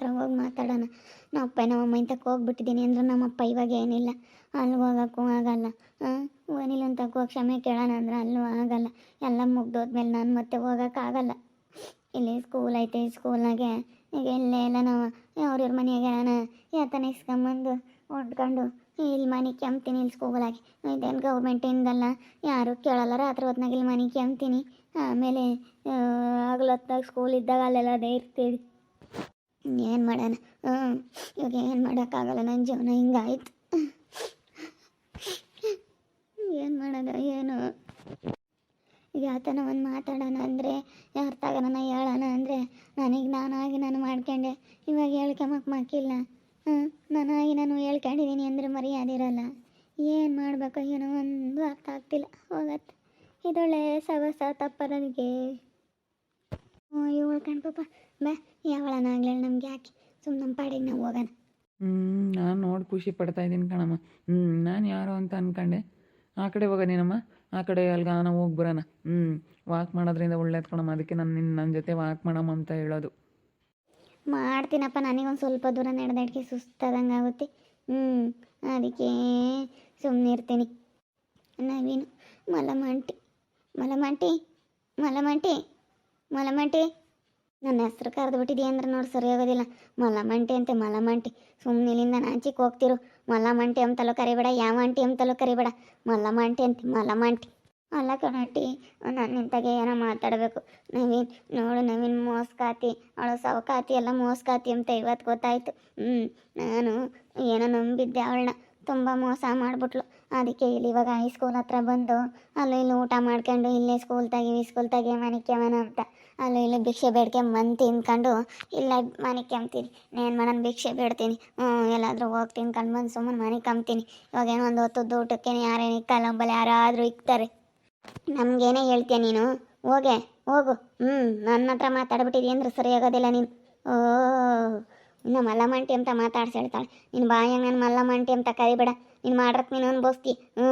ಹತ್ರ ಹೋಗಿ ಮಾತಾಡೋಣ. ನಮ್ಮ ಅಪ್ಪ ನಮ್ಮ ಅಮ್ಮ ಇಂತಕ್ಕೆ ಹೋಗ್ಬಿಟ್ಟಿದ್ದೀನಿ ಅಂದ್ರೆ ನಮ್ಮಪ್ಪ ಇವಾಗ ಏನಿಲ್ಲ. ಅಲ್ಲಿ ಹೋಗೋಕ್ಕೂ ಆಗಲ್ಲ. ಹಾಂ ಓನಿಲ್ಲ ಅಂತ ಹೋಗಿ ಕ್ಷಮೆ ಕೇಳೋಣ ಅಂದ್ರೆ ಅಲ್ಲೂ ಆಗಲ್ಲ. ಎಲ್ಲ ಮುಗ್ದೋದ್ಮೇಲೆ ನಾನು ಮತ್ತೆ ಹೋಗೋಕ್ಕಾಗಲ್ಲ ಇಲ್ಲಿ ಸ್ಕೂಲ್ ಐತೆ ಸ್ಕೂಲ್ನಾಗೆ ಈಗ ಇಲ್ಲೇ ಎಲ್ಲ ನಾವು. ಅವ್ರವ್ರ ಮನೆಗೆ ನಾನು ಯಾತನ ಇಸ್ಕೊಂಬಂದು ಹೊಡ್ಕೊಂಡು ಇಲ್ಲಿ ಮನೆ ಕೆಮ್ತೀನಿ ಇಲ್ಲಿ ಸ್ಕೂಲಾಗಿ ಇದೇನು ಗೌರ್ಮೆಂಟಿಂದಲ್ಲ ಯಾರು ಕೇಳಲ್ಲ. ರಾತ್ರಿ ಹೊತ್ನಾಗ ಇಲ್ಲಿ ಮನೆ ಕೆಮ್ತೀನಿ. ಆಮೇಲೆ ಆಗ್ಲೊತ್ತಾಗ ಸ್ಕೂಲ್ ಇದ್ದಾಗ ಅಲ್ಲೆಲ್ಲ ಅದೇ ಇರ್ತೀವಿ. ಏನು ಮಾಡೋಣ? ಹ್ಞೂ ಇವಾಗ ಏನು ಮಾಡೋಕ್ಕಾಗಲ್ಲ ನನ್ನ ಜೀವನ ಹಿಂಗಾಯ್ತು. ಏನು ಮಾಡೋದು, ಏನು? ಈಗ ಆತನ ಒಂದು ಮಾತಾಡೋಣ ಅಂದರೆ, ಯಾರ ತಗೋಣ ಹೇಳೋಣ ಅಂದರೆ, ನನಗೆ ನಾನಾಗಿ ನಾನು ಮಾಡ್ಕೊಂಡೆ. ಇವಾಗ ಹೇಳ್ಕೊಂಬಕ್ಕೆ ಮಾಕಿಲ್ಲ ಹಾಂ ನಾನಾಗಿ ನಾನು ಹೇಳ್ಕೊಂಡಿದ್ದೀನಿ ಅಂದರೆ ಮರ್ಯಾದೆ ಇರೋಲ್ಲ. ಏನು ಮಾಡಬೇಕು, ಏನೋ ಒಂದು ಅರ್ಥ ಆಗ್ತಿಲ್ಲ. ಹೋಗತ್ತೆ. ಇದೊಳ್ಳೆ ಸವಸ ತಪ್ಪ ನನಗೆ ಹ್ಞೂ ಇವಳು ಕಣ್ಪಪ್ಪ ಬಾ ಯಾವಳನಾಗ್ಲಿ ನಮ್ಗೆ ಯಾಕೆ? ಸುಮ್ಮನೆ ನಮ್ಮ ಪಾಡಿಗೆ ನಾವು ಹೋಗೋಣ. ಹ್ಞೂ ನಾನು ನೋಡಿ ಖುಷಿ ಪಡ್ತಾ ಇದ್ದೀನಿ ಕಣಮ್ಮ. ಹ್ಞೂ ನಾನು ಯಾರು ಅಂತ ಅನ್ಕೊಂಡೆ. ಆ ಕಡೆ ಹೋಗೋದೇನಮ್ಮ ಆ ಕಡೆ ಅಲ್ಗಾನ ಹೋಗಿ ಬರೋಣ. ಹ್ಞೂ ವಾಕ್ ಮಾಡೋದ್ರಿಂದ ಒಳ್ಳೇದು ಕಣಮ್ಮ. ಅದಕ್ಕೆ ನಾನು ನಿನ್ನ ನನ್ನ ಜೊತೆ ವಾಕ್ ಮಾಡಮ್ಮ ಅಂತ ಹೇಳೋದು. ಮಾಡ್ತೀನಪ್ಪ ನನಗೊಂದು ಸ್ವಲ್ಪ ದೂರ ನಡೆದಾಡ್ಕೆ ಸುಸ್ತಾದಂಗೆ ಆಗುತ್ತೆ. ಹ್ಞೂ ಅದಕ್ಕೆ ಸುಮ್ಮನೆ ಇರ್ತೀನಿ. ನಾವೇನು? ಮಲಮಂಟಿ. ಮಲಮಂಟಿ? ಮಲಮಂಟಿ? ಮಲಮಂಟಿ? ನನ್ನ ಹೆಸರು ಕರೆದು ಬಿಟ್ಟಿದೀಯ ಅಂದ್ರೆ ನೋಡಿ ಸರಿ ಆಗೋದಿಲ್ಲ. ಮಲಮಂಟಿ ಅಂತೆ, ಮಲಮಂಟಿ. ಸುಮ್ಮನೆ ಇಲ್ಲಿಂದ ನಾಚಿಕ್ ಹೋಗ್ತಿರು. ಮಲಮಂಟಿ ಅಂತಲೂ ಕರಿಬೇಡ, ಯಾವ ಅಂಟಿ ಅಂತಲೂ ಕರಿಬೇಡ. ಮಲಮಂಟಿ ಅಂತೆ, ಮಲಮಂಟಿ. ಅಲ್ಲ ಕಣಟ್ಟಿ, ನಾನು ನಿಂತಾಗೆ ಏನೋ ಮಾತಾಡಬೇಕು. ನವೀನ್, ನೋಡು ನವೀನ್ ಮೋಸ್ಕಾತಿ. ಅವಳು ಸವಕಾತಿ ಎಲ್ಲ ಮೋಸ್ಕಾತಿ ಅಂತ ಇವತ್ತು ಗೊತ್ತಾಯ್ತು. ಹ್ಞೂ ನಾನು ಏನೋ ನಂಬಿದ್ದೆ ಅವಳನ್ನ. ತುಂಬ ಮೋಸ ಮಾಡಿಬಿಟ್ಲು. ಅದಕ್ಕೆ ಇಲ್ಲಿ ಇವಾಗ ಹೈಸ್ಕೂಲ್ ಹತ್ರ ಬಂದು, ಅಲ್ಲೂ ಇಲ್ಲಿ ಊಟ ಮಾಡ್ಕೊಂಡು ಇಲ್ಲೇ ಸ್ಕೂಲ್ ತೆಗಿವಿ ಸ್ಕೂಲ್ ತೆಗಿ ಮನೆ ಕೆಮನ ಅಂತ. ಅಲ್ಲೂ ಇಲ್ಲಿ ಭಿಕ್ಷೆ ಬೇಡ್ಕೊಂಬಂದು ತಿನ್ಕೊಂಡು ಇಲ್ಲ ಮನೆ ಕಂಬ್ತೀನಿ ಏನು ಮಾಡೋಣ ಭಿಕ್ಷೆ ಬೇಡ್ತೀನಿ. ಹ್ಞೂ ಎಲ್ಲಾದರೂ ಹೋಗಿ ತಿನ್ಕೊಂಡು ಬಂದು ಸುಮ್ಮನೆ ಮನೆ ಕಂಬ್ತೀನಿ ಇವಾಗ ಏನೋ ಒಂದು ಹೊತ್ತು ಊಟಕ್ಕೆ ಯಾರೇನು ಇಕ್ಕಲ್ಲ ಒಬ್ಬಲ್ಲಿ ಯಾರಾದರೂ ಇಕ್ತಾರೆ. ನಮಗೇನೇ ಹೇಳ್ತೀಯ ನೀನು? ಹೋಗೆ, ಹೋಗು. ಹ್ಞೂ ನನ್ನ ಹತ್ರ ಮಾತಾಡ್ಬಿಟ್ಟಿದಿ ಅಂದ್ರೆ ಸರಿಯಾಗೋದಿಲ್ಲ ನೀನು. ಓ, ಇನ್ನು ಮಲ್ಲಮಂಟಿ ಅಂತ ಮಾತಾಡ್ಸಿ ಹೇಳ್ತಾಳೆ. ನಿನ್ನ ಬಾಯಾಗ ನಾನು ಮಲ್ಲಮಂಟಿ ಅಂತ ಕರಿಬೇಡ. ನೀನು ಮಾಡ್ರಕ್ಕೆ ನೀನು ಅನ್ಬೋಸ್ತಿ ಹ್ಞೂ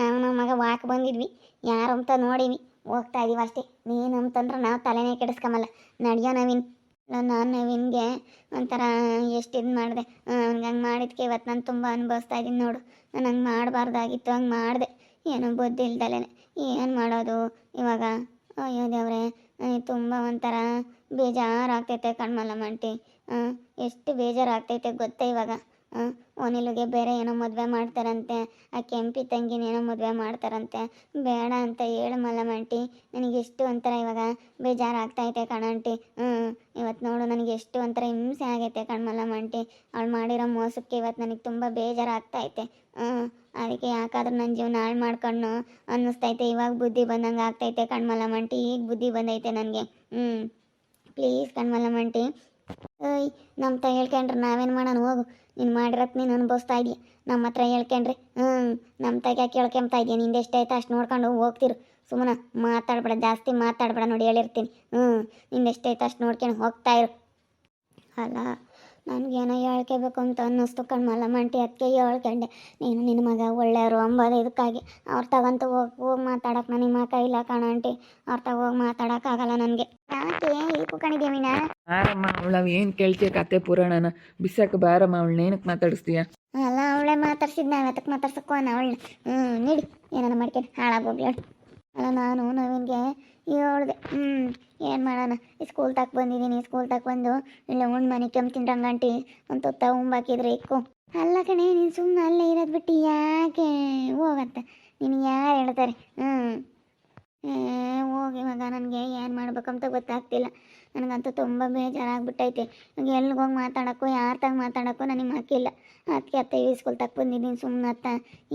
ನಾವು ನಮ್ಮ ಮಗ ವಾಕ್ ಬಂದಿದ್ವಿ ಯಾರು ಅಂತ ನೋಡೀವಿ, ಹೋಗ್ತಾ ಇದೀವಿ ಅಷ್ಟೇ. ನೀನು ಅಂತಂದ್ರೆ ನಾವು ತಲೆನೇ ಕೆಡಿಸ್ಕೊಂಬಲ್ಲ. ನಡೆಯೋ ನವೀನ್ ನಾನು ನವೀನ್ಗೆ ಒಂಥರ ಎಷ್ಟು ಇದು ಮಾಡಿದೆ. ಹಂಗೆ ಹಂಗೆ ಮಾಡಿದ್ಕೆ ಇವತ್ತು ನಾನು ತುಂಬ ಅನುಭವಿಸ್ತಾ ಇದ್ದೀನಿ ನೋಡು. ನಾನು ಹಂಗೆ ಮಾಡಬಾರ್ದಾಗಿತ್ತು, ಹಂಗೆ ಮಾಡಿದೆ. ಏನೋ ಬುದ್ಧಿ ಇಲ್ದಲೇ ಏನು ಮಾಡೋದು ಇವಾಗ? ಅಯ್ಯೋ ದೇವ್ರೆ ತುಂಬ ಒಂಥರ ಬೇಜಾರಾಗ್ತೈತೆ ಕಣ್ಮಲ್ಲ ಮಂಟಿ ಎಷ್ಟು ಬೇಜಾರಾಗ್ತೈತೆ ಗೊತ್ತಾ ಇವಾಗ. ಒನಿಲುಗೆ ಬೇರೆ ಏನೋ ಮದುವೆ ಮಾಡ್ತಾರಂತೆ, ಆ ಕೆಂಪಿ ತಂಗಿನ ಏನೋ ಮದುವೆ ಮಾಡ್ತಾರಂತೆ, ಬೇಡ ಅಂತ ಹೇಳು ಮಲ್ಲಮಂಟಿ, ನನಗೆ ಎಷ್ಟು ಒಂಥರ ಇವಾಗ ಬೇಜಾರಾಗ್ತೈತೆ ಕಣಂಟಿ ಹ್ಞೂ ಇವತ್ತು ನೋಡು ನನಗೆ ಎಷ್ಟು ಒಂಥರ ಹಿಂಸೆ ಆಗೈತೆ ಕಣ್ಮಲ್ಲಮಂಟಿ ಅವಳು ಮಾಡಿರೋ ಮೋಸಕ್ಕೆ ಇವತ್ತು ನನಗೆ ತುಂಬ ಬೇಜಾರಾಗ್ತೈತೆ ಹ್ಞೂ ಅದಕ್ಕೆ ಯಾಕಾದ್ರೂ ನನ್ನ ಜೀವನ ಹಾಳು ಮಾಡ್ಕೊಂಡು ಅನ್ನಿಸ್ತೈತೆ. ಇವಾಗ ಬುದ್ಧಿ ಬಂದಂಗೆ ಆಗ್ತೈತೆ ಕಣ್ಮಲ್ಲಮಂಟಿ ಈಗ ಬುದ್ಧಿ ಬಂದೈತೆ ನನಗೆ. ಹ್ಞೂ ಪ್ಲೀಸ್ ಕಣ್ಮಲ್ಲಮಂಟಿ ಏಯ್ ನಮ್ಮ ತ ಹೇಳ್ಕೊಂಡ್ರೆ ನಾವೇನು ಮಾಡೋಣ? ಹೋಗು. ನೀನು ಮಾಡಿರತ್ ನೀನು ಅನುಭವಿಸ್ತಾ ಇದೀಯ. ನಮ್ಮ ಹತ್ರ ಹೇಳ್ಕೊಂಡ್ರೆ ಹ್ಞೂ ನಮ್ಮ ತಗ ಕೇಳ್ಕೊಂಬ್ತಾ ಇದೆಯಾ? ಎಷ್ಟು ಆಯ್ತು? ಅಷ್ಟು ನೋಡ್ಕೊಂಡು ಹೋಗ್ತಿರು. ಸುಮ್ಮನೆ ಮಾತಾಡ್ಬೇಡ, ಜಾಸ್ತಿ ಮಾತಾಡ್ಬೇಡ ನೋಡಿ ಹೇಳಿರ್ತೀನಿ. ಹ್ಞೂ ನಿಂದು ಆಯ್ತು? ಅಷ್ಟು ನೋಡ್ಕೊಂಡು ಹೋಗ್ತಾ ಇರು. ಅಲ್ಲ ನನಗೇನೋ ಹೇಳ್ಕೋಬೇಕು ಅಂತ ಅನ್ನಿಸ್ತು ಕಣ್ಮಲ್ಲ ಮಂಟಿ ಅದಕ್ಕೆ ಹೇಳ್ಕೊಂಡೆ. ನೀನು ನಿನ್ನ ಮಗ ಒಳ್ಳೆಯವರು ಅಂಬೋದು ಇದಕ್ಕಾಗಿ. ಅವ್ರ ತಗಂತ ಹೋಗಿ ಹೋಗಿ ಮಾತಾಡಕ್ಕೆ ನನಗೆ ಇಲ್ಲ ಕೈಲ ಕಣಂಟಿ ಅವ್ರ ತಗ ಹೋಗಿ ಮಾತಾಡೋಕ್ಕಾಗಲ್ಲ ನನಗೆ. ಯಾಕೆ ಇಲ್ಲಿ ಕುಕೊಂಡಿದ್ದೀಯ ಮೀನಾ? ಬಾರಮ್ಮ ಅವಳು ಏನು ಕೇಳ್ತೀಯ ಕತೆ ಪುರಾಣನ? ಬಿಸಾಕ ಬಾರಮ್ಮ ಅವಳನ್ನ ಏನಕ್ಕೆ ಮಾತಾಡಿಸ್ತೀಯ? ಅಲ್ಲ ಅವಳೇ ಮಾತಾಡ್ಸಿದ್ ನಾವು ಅದಕ್ಕೆ ಮಾತಾಡ್ಸಕ್ಕೋ ಅವಳನ್ನ? ಹ್ಞೂ ನೀಡಿ ಏನಾರ ಮಾಡ್ಕೊಂಡು ಹಾಳಾಗೋಗ್ಲಿ ನಾನು ನವೀನ್ಗೆ ಹೇಳ್ದೆ ಹ್ಞೂ ಏನು ಮಾಡೋಣ? ಸ್ಕೂಲ್ ತಕ್ಕ ಬಂದಿದ್ದೀನಿ ಸ್ಕೂಲ್ ತಕ್ಕ ಬಂದು ಇಲ್ಲ ಉಣ್ಣು ಮನೆ ಕೆಮ್ತೀನಿ ರಂಗಂಟಿ ಒಂದು ತುತ್ತ ಉಂಬಾಕಿದ್ರೆ ಇಕ್ಕು. ಅಲ್ಲ ಕಣೆ, ನೀನು ಸುಮ್ಮನೆ ಅಲ್ಲೇ ಇರೋದು ಬಿಟ್ಟು ಯಾಕೆ ಹೋಗಂತ? ನಿನಗೆ ಯಾರು ಹೇಳ್ತಾರೆ? ಹ್ಞೂ ಹೋಗಿ ಇವಾಗ ನನಗೆ ಏನು ಮಾಡ್ಬೇಕಂತ ಗೊತ್ತಾಗ್ತಿಲ್ಲ. ನನಗಂತೂ ತುಂಬ ಬೇಜಾರಾಗ್ಬಿಟ್ಟೈತೆ ನನಗೆ ಎಲ್ಲಿಗೆ ಹೋಗಿ ಮಾತಾಡೋಕ್ಕೂ, ಯಾರ ತಂಗ ಮಾತಾಡೋಕ್ಕೂ ನನಗೆ ಮಾಕಿಲ್ಲ ಅದಕ್ಕೆ ಅತ್ತೆ ಸ್ಕೂಲ್ ತಕ್ಕ ಬಂದಿದ್ದೀನಿ ಸುಮ್ಮನೆ ಅತ್ತ.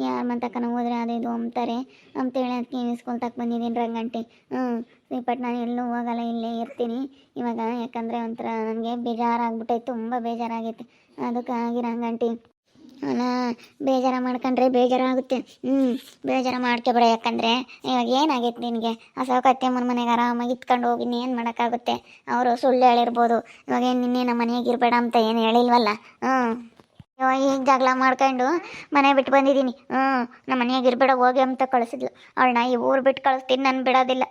ಯಾರ ಮಂತಕ್ಕನ ಹೋದ್ರೆ ಅದು ಇದು ಅಂಬ್ತಾರೆ ಅಂತೇಳಿ ಅದಕ್ಕೆ ಸ್ಕೂಲ್ ತಕ್ಕ ಬಂದಿದ್ದೀನಿ ರಂಗಂಟಿ. ಹ್ಞೂ ಬಟ್ ನಾನು ಎಲ್ಲೂ ಹೋಗಲ್ಲ, ಇಲ್ಲೇ ಇರ್ತೀನಿ. ಇವಾಗ ಯಾಕಂದರೆ ಒಂಥರ ನನಗೆ ಬೇಜಾರಾಗ್ಬಿಟ್ಟೈತೆ ತುಂಬ ಬೇಜಾರಾಗೈತೆ ಅದಕ್ಕಾಗಿ ರಂಗಂಟಿ. ಬೇಜಾರ ಮಾಡ್ಕೊಂಡ್ರೆ ಬೇಜಾರಾಗುತ್ತೆ ಹ್ಞೂ ಬೇಜಾರ ಮಾಡ್ಕೊಬೇಡ ಯಾಕಂದರೆ ಇವಾಗ ಏನಾಗೈತೆ ನಿನಗೆ? ಆ ಸೌಕತ್ಯಮ್ಮನ ಮನೆಗೆ ಆರಾಮಾಗಿ ಇತ್ಕೊಂಡು ಹೋಗಿ ಏನು ಮಾಡೋಕ್ಕಾಗುತ್ತೆ? ಅವರು ಸುಳ್ಳು ಹೇಳಿರ್ಬೋದು. ಇವಾಗ ನಿನ್ನೆ ನಮ್ಮ ಮನೆಗೆ ಇರಬೇಡ ಅಂತ ಏನು ಹೇಳಿಲ್ವಲ್ಲ? ಹ್ಞೂ ಈಗ ಜಗಳ ಮಾಡ್ಕೊಂಡು ಮನೆ ಬಿಟ್ಟು ಬಂದಿದ್ದೀನಿ. ಹ್ಞೂ, ನಮ್ಮ ಮನೆಯಾಗ ಇರಬೇಡ, ಹೋಗಿ ಅಂತ ಕಳಿಸಿದ್ಲು. ಅವಳನ್ನ ಈ ಊರು ಬಿಟ್ಟು ಕಳಿಸ್ತೀನಿ, ನಾನು ಬಿಡೋದಿಲ್ಲ.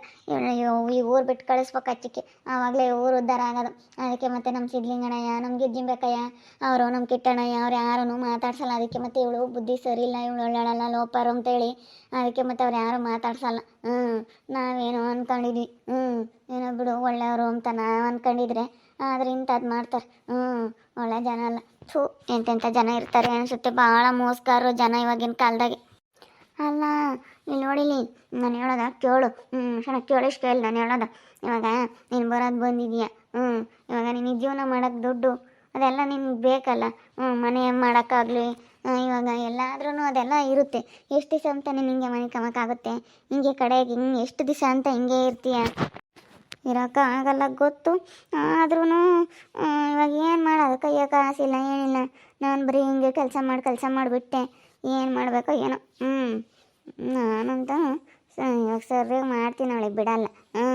ಈ ಊರು ಬಿಟ್ಟು ಕಳಿಸ್ಬೇಕು ಅಚ್ಚಿಕೆ ಆವಾಗಲೇ ಊರು ಉದ್ಧಾರ ಆಗೋದು. ಅದಕ್ಕೆ ಮತ್ತೆ ನಮ್ಮ ಸಿದ್ಲಿಂಗಣ್ಣಯ್ಯ ನಮ್ಮ ಗಿಜ್ಜಿಂಬೇಕಯ್ಯ ಅವರು ನಮ್ಮ ಕಿಟ್ಟಣ್ಣಯ್ಯ, ಅವ್ರು ಯಾರೂ ಮಾತಾಡ್ಸಲ್ಲ. ಅದಕ್ಕೆ ಮತ್ತೆ ಇವಳು ಬುದ್ಧಿ ಸರಿ ಇಲ್ಲ, ಇವಳು ಒಳ್ಳೆಯಲ್ಲ ಲೋಪಾರು ಅಂತೇಳಿ ಅದಕ್ಕೆ ಮತ್ತೆ ಅವ್ರು ಯಾರು ಮಾತಾಡ್ಸಲ್ಲ. ಹ್ಞೂ, ನಾವೇನೋ ಅಂದ್ಕೊಂಡಿದ್ವಿ ಹ್ಞೂ, ಏನೋ ಬಿಡು, ಒಳ್ಳೆಯವರು ಅಂತ ನಾವು ಅಂದ್ಕೊಂಡಿದ್ರೆ ಆದ್ರೆ ಇಂಥದ್ದು ಮಾಡ್ತಾರೆ. ಹ್ಞೂ ಒಳ್ಳೆ ಜನ ಅಲ್ಲ. ಥೂ ಎಂತೆಂಥ ಜನ ಇರ್ತಾರೆ ಅನಿಸುತ್ತೆ. ಭಾಳ ಮೋಸ್ಕಾರ ಜನ ಇವಾಗಿನ ಕಾಲದಾಗೆ. ಅಲ್ಲ ಇಲ್ಲಿ ನೋಡಿಲಿ ನಾನು ಹೇಳೋದ ಕೇಳು. ಹ್ಞೂ ಕ್ಷಣ ಕೇಳಿಷ್ಟು ಕೇಳಿ, ನಾನು ಹೇಳೋದ. ಇವಾಗ ನೀನು ಬರೋದು ಬಂದಿದೀಯ? ಹ್ಞೂ ಇವಾಗ ನಿನಗೆ ಜೀವನ ಮಾಡೋಕ್ಕೆ ದುಡ್ಡು, ಅದೆಲ್ಲ ನಿನ್ಗೆ ಬೇಕಲ್ಲ. ಹ್ಞೂ ಮನೆ ಮಾಡೋಕ್ಕಾಗಲಿ ಇವಾಗ ಎಲ್ಲಾದ್ರೂ ಅದೆಲ್ಲ ಇರುತ್ತೆ. ಎಷ್ಟು ದಿವಸ ಅಂತ ನೀನು ಹಿಂಗೆ ಮನೆ ಕಮಕ್ಕಾಗುತ್ತೆ ಹಿಂಗೆ ಕಡೆಗೆ ಹಿಂಗೆ ಎಷ್ಟು ದಿವಸ ಅಂತ ಹಿಂಗೆ ಇರ್ತೀಯ? ಇರೋಕೆ ಆಗಲ್ಲ ಗೊತ್ತು. ಆದ್ರೂ ಇವಾಗ ಏನು ಮಾಡೋದು? ಕೈಯ ಕಾಸಿಲ್ಲ, ಏನಿಲ್ಲ. ನಾನು ಬರೀ ಹಿಂಗೆ ಕೆಲಸ ಮಾಡಿ, ಕೆಲಸ ಮಾಡಿಬಿಟ್ಟೆ. ಏನು ಮಾಡಬೇಕೋ ಏನೋ. ಹ್ಞೂ ನಾನಂತ ಇವಾಗ ಸರಿಯಾಗಿ ಮಾಡ್ತೀನಿ ಅವಳಿಗೆ, ಬಿಡಲ್ಲ. ಹ್ಞೂ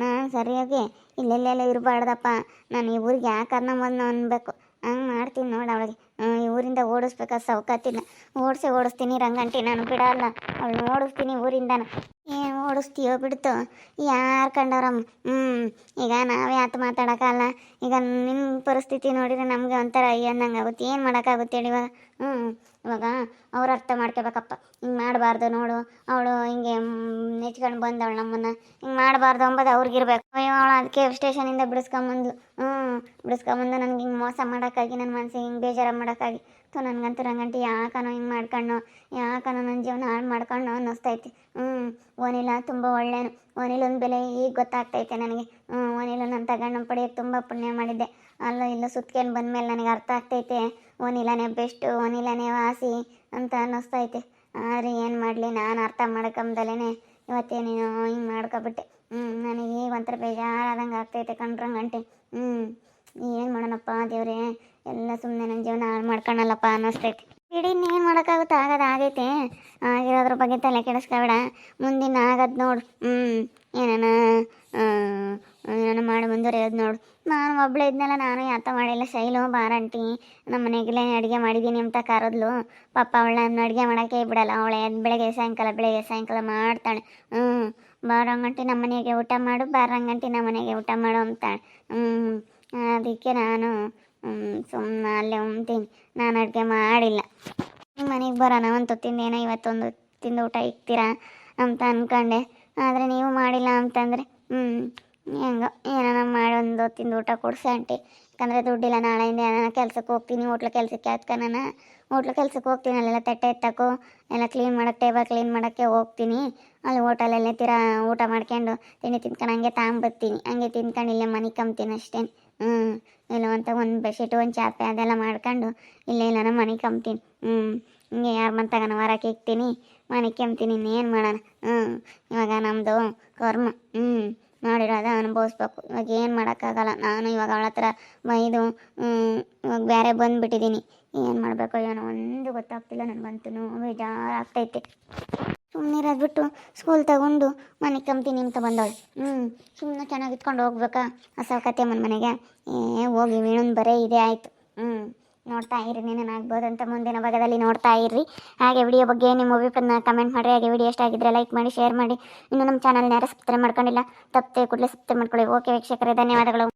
ನಾನು ಸರಿಯಾಗಿ ಇಲ್ಲೆಲ್ಲೆಲ್ಲ ಇರಬಾರ್ದಪ್ಪ. ನಾನು ಈ ಊರಿಗೆ ಯಾಕೆ ಮೊದಲು ಅನ್ಬೇಕು. ಹಂಗೆ ಮಾಡ್ತೀನಿ ನೋಡಿ ಅವಳಿಗೆ. ಈ ಊರಿಂದ ಓಡಿಸ್ಬೇಕಾದ ಸೌಕತ್ತಿನ ಓಡಿಸಿ ಓಡಿಸ್ತೀನಿ ರಂಗಂಟಿ, ನಾನು ಬಿಡಲ್ಲ. ಅವಳು ಓಡಿಸ್ತೀನಿ ಊರಿಂದನ. ಓಡಿಸ್ತೀಯೋ ಬಿಡ್ತು. ಯಾರು ಕಂಡವ್ರಮ್ಮ? ಹ್ಞೂ ಈಗ ನಾವೇ ಆತ ಮಾತಾಡೋಕ್ಕಲ್ಲ. ಈಗ ನಿಮ್ಮ ಪರಿಸ್ಥಿತಿ ನೋಡಿದರೆ ನಮಗೆ ಒಂಥರ ಅನ್ನಂಗೆ ಆಗುತ್ತೆ ಏನು ಮಾಡೋಕ್ಕಾಗುತ್ತೆ ಹೇಳಿ ಇವಾಗ? ಹ್ಞೂ ಇವಾಗ ಅವ್ರು ಅರ್ಥ ಮಾಡ್ಕೋಬೇಕಪ್ಪ. ಹಿಂಗೆ ಮಾಡಬಾರ್ದು ನೋಡು. ಅವಳು ಹಿಂಗೆ ನೆಚ್ಕೊಂಡು ಬಂದವಳು ನಮ್ಮನ್ನು. ಹಿಂಗೆ ಮಾಡಬಾರ್ದು ಅಂಬೋದು ಅವ್ರಿಗಿರ್ಬೇಕು. ಅಯ್ಯೋ ಅವಳು ಅದಕ್ಕೆ ಸ್ಟೇಷನಿಂದ ಬಿಡಿಸ್ಕೊಂಬಂದ್ಲು. ಹ್ಞೂ ಬಿಡಿಸ್ಕೊಂಬಂದು ನನಗೆ ಹಿಂಗೆ ಮೋಸ ಮಾಡೋಕ್ಕಾಗಿ ನನ್ನ ಮನಸ್ಸಿಗೆ ಹಿಂಗೆ ಬೇಜಾರು ಮಾಡೋಕ್ಕಾಗಿ. ಸೊ ನನಗಂತೂ ರಂಗಂಟಿ ಯಾಕನೋ ಹಿಂಗೆ ಮಾಡ್ಕೊಂಡು ಯಾಕನೋ ನನ್ನ ಜೀವನ ಹಾಳು ಮಾಡ್ಕೊಂಡು ಅನ್ನಿಸ್ತೈತಿ. ಹ್ಞೂ ಓನಿಲ ತುಂಬ ಒಳ್ಳೇನು. ಓನಿಲೊಂದು ಬೆಲೆ ಈಗ ಗೊತ್ತಾಗ್ತೈತೆ ನನಗೆ. ಹ್ಞೂ ಓನಿಲ ನಾನು ತಗೊಂಡು ಪಡೆಯೋಕ್ಕೆ ತುಂಬ ಪುಣ್ಯ ಮಾಡಿದ್ದೆ. ಅಲ್ಲೋ ಇಲ್ಲ ಸುತ್ಕೊಂಡು ಬಂದಮೇಲೆ ನನಗೆ ಅರ್ಥ ಆಗ್ತೈತೆ. ಓನಿಲನೇ ಬೆಸ್ಟು ಓನಿಲನೇ ವಾಸಿ ಅಂತ ಅನ್ನಿಸ್ತೈತೆ. ಆದರೆ ಏನು ಮಾಡಲಿ, ನಾನು ಅರ್ಥ ಮಾಡ್ಕೊಂಬದಲೇ ಇವತ್ತೇ ನೀನು ಹಿಂಗೆ ಮಾಡ್ಕೊಬಿಟ್ಟೆ. ಹ್ಞೂ ನನಗೆ ಈಗ ಒಂಥರ ಬೇಜಾರಾದಂಗೆ ಆಗ್ತೈತೆ ಕಣ್ರಂಗಂಟೆ ಹ್ಞೂ ಏನು ಮಾಡೋಣಪ್ಪ ದೇವ್ರೆ. ಎಲ್ಲ ಸುಮ್ಮನೆ ನನ್ನ ಜೀವನ ಹಾಳು ಮಾಡ್ಕೊಳಲ್ಲಪ್ಪ ಅನ್ನಿಸ್ತೈತಿ. ಇಡೀ ಇನ್ನೇನು ಮಾಡೋಕ್ಕಾಗುತ್ತೆ ಆಗೋದು ಆಗೈತೆ. ಆಗಿರೋದ್ರ ಬಗ್ಗೆ ತಲೆ ಕೆಡಿಸ್ಕೊಬೇಡ. ಮುಂದಿನ ಆಗದು ನೋಡು. ಹ್ಞೂ ಏನಾನ ಏನಾನ ಮಾಡಿ, ಮುಂದುವರಿಯೋದು ನೋಡು. ನಾನು ಒಬ್ಬಳೇ ಇದ್ನಲ್ಲ, ನಾನು ಯಾತ ಮಾಡಿಲ್ಲ. ಶೈಲು, ಬಾರಂಟಿ ನಮ್ಮ ಮನೆಗೆಲ್ಲ ಅಡುಗೆ ಮಾಡಿದ್ದೀನಿ ಅಂತ ಕರೆದ್ಲು. ಪಾಪ ಅವಳನ್ನ ಅಡುಗೆ ಮಾಡೋಕ್ಕೆ ಬಿಡಲ್ಲ. ಅವಳೆ ಬೆಳಗ್ಗೆ ಸಾಯಂಕಾಲ ಬೆಳಗ್ಗೆ ಸಾಯಂಕಾಲ ಮಾಡ್ತಾಳೆ. ಹ್ಞೂ ಬಾರಂಗಂಟಿ ನಮ್ಮ ಮನೆಗೆ ಊಟ ಮಾಡು, ಬಾರಂಗಂಟಿ ನಮ್ಮ ಮನೆಗೆ ಊಟ ಮಾಡು ಅಂತಾಳೆ. ಹ್ಞೂ ಅದಕ್ಕೆ ನಾನು ಸುಮ್ಮನೆ ಅಲ್ಲೇ ಉಣ್ತೀನಿ. ನಾನು ಅಡುಗೆ ಮಾಡಿಲ್ಲ. ನಿಮ್ಮ ಮನೆಗೆ ಬರೋಣ? ಒಂದು ತಿಂದೇನೋ? ಇವತ್ತೊಂದು ತಿಂದು ಊಟ ಇಕ್ತೀರಾ ಅಂತ ಅಂದ್ಕೊಂಡೆ ಆದರೆ ನೀವು ಮಾಡಿಲ್ಲ ಅಂತಂದರೆ ಹ್ಞೂ ಹೆಂಗೋ, ಏನಾನ ಮಾಡೊಂದು ತಿಂದು ಊಟ ಕೊಡಿಸಿ ಆಂಟಿ. ಯಾಕಂದರೆ ದುಡ್ಡಿಲ್ಲ ನಾಳೆಯಿಂದ ಏನಾನ ಕೆಲಸಕ್ಕೆ ಹೋಗ್ತೀನಿ. ಹೋಟ್ಲು ಕೆಲಸಕ್ಕೆ ಅದಕ್ಕೆ ನಾನು ಹೋಟ್ಲು ಕೆಲ್ಸಕ್ಕೆ ಹೋಗ್ತೀನಿ. ಅಲ್ಲೆಲ್ಲ ತಟ್ಟೆ ಎತ್ತಕ್ಕೋ, ಎಲ್ಲ ಕ್ಲೀನ್ ಮಾಡೋಕ್ಕೆ ಟೇಬಲ್ ಕ್ಲೀನ್ ಮಾಡೋಕ್ಕೆ ಹೋಗ್ತೀನಿ. ಅಲ್ಲಿ ಹೋಟೆಲಲ್ಲೇ ತೀರಾ ಊಟ ಮಾಡ್ಕೊಂಡು ತಿಂಡಿ ತಿನ್ಕೊಂಡು ಹಂಗೆ ತಗೊಂಬರ್ತೀನಿ ಹಂಗೆ ತಿನ್ಕೊಂಡು ಇಲ್ಲೇ ಮನೆ ಕಂಬ್ತೀನಿ ಅಷ್ಟೇ ಹ್ಞೂ ಇಲ್ಲ ಅಂತ ಒಂದು ಬೆಡ್ಶೀಟು ಒಂದು ಚಾಪೆ ಅದೆಲ್ಲ ಮಾಡ್ಕೊಂಡು ಇಲ್ಲೇ ಇಲ್ಲ ಮನೆ ಕಂಬ್ತೀನಿ ಹ್ಞೂ ಹಿಂಗೆ ಯಾರು ಮಂತಾಗನ ವಾರಕ್ಕೆ ಇಕ್ತೀನಿ. ಮನೆ ಕೆಮ್ತೀನಿ ಇನ್ನೇನು ಮಾಡೋಣ? ಹ್ಞೂ ಇವಾಗ ನಮ್ಮದು ಕರ್ಮ. ಹ್ಞೂ ಮಾಡಿರೋದ ಅನುಭವಿಸ್ಬೇಕು. ಇವಾಗ ಏನು ಮಾಡೋಕ್ಕಾಗಲ್ಲ. ನಾನು ಇವಾಗ ಅವಳ ಹತ್ರ ಬೈದು ಇವಾಗ ಬೇರೆ ಬಂದುಬಿಟ್ಟಿದ್ದೀನಿ ಏನು ಮಾಡಬೇಕು ಏನೋ ಒಂದು ಗೊತ್ತಾಗ್ತಿಲ್ಲ. ನನಗಂತೂ ಬೇಜಾರಾಗ್ತೈತೆ. ಸುಮ್ಮನೆ ಬಿಟ್ಟು ಸ್ಕೂಲ್ ತಗೊಂಡು ಮನೆ ಕಂಪ್ತೀನಿ ಅಂತ ಬಂದವಳು. ಹ್ಞೂ ಸುಮ್ಮನೆ ಚೆನ್ನಾಗಿ ಇಟ್ಕೊಂಡು ಹೋಗ್ಬೇಕಾ? ಕತೆ ಮನ ಮನೆಗೆ. ಏ, ಹೋಗಿ ವೀಣನ್ ಬರೇ ಇದೇ, ಆಯಿತು. ಹ್ಞೂ ನೋಡ್ತಾ ಇರಿ ಏನೇನಾಗ್ಬೋದು ಅಂತ ಮುಂದಿನ ಭಾಗದಲ್ಲಿ ನೋಡ್ತಾ ಇರ್ರಿ. ಹಾಗೆ ವಿಡಿಯೋ ಬಗ್ಗೆ ನಿಮ್ಮ ಅಭಿಪ್ರಾಯನ ಕಮೆಂಟ್ ಮಾಡಿರಿ. ಹಾಗೆ ವಿಡಿಯೋ ಇಷ್ಟ ಆಗಿದ್ರೆ ಲೈಕ್ ಮಾಡಿ ಶೇರ್ ಮಾಡಿ. ಇನ್ನು ನಮ್ಮ ಚಾನಲ್ನ ಯಾರು ಸಬ್ಸ್ಕ್ರೈಬ್ ಮಾಡ್ಕೊಂಡಿಲ್ಲ, ತಪ್ಪದೆ ಕೂಡಲೇ ಸಬ್ಸ್ಕ್ರೈಬ್ ಮಾಡ್ಕೊಳ್ಳಿ. ಓಕೆ ವೀಕ್ಷಕರೇ, ಧನ್ಯವಾದಗಳು.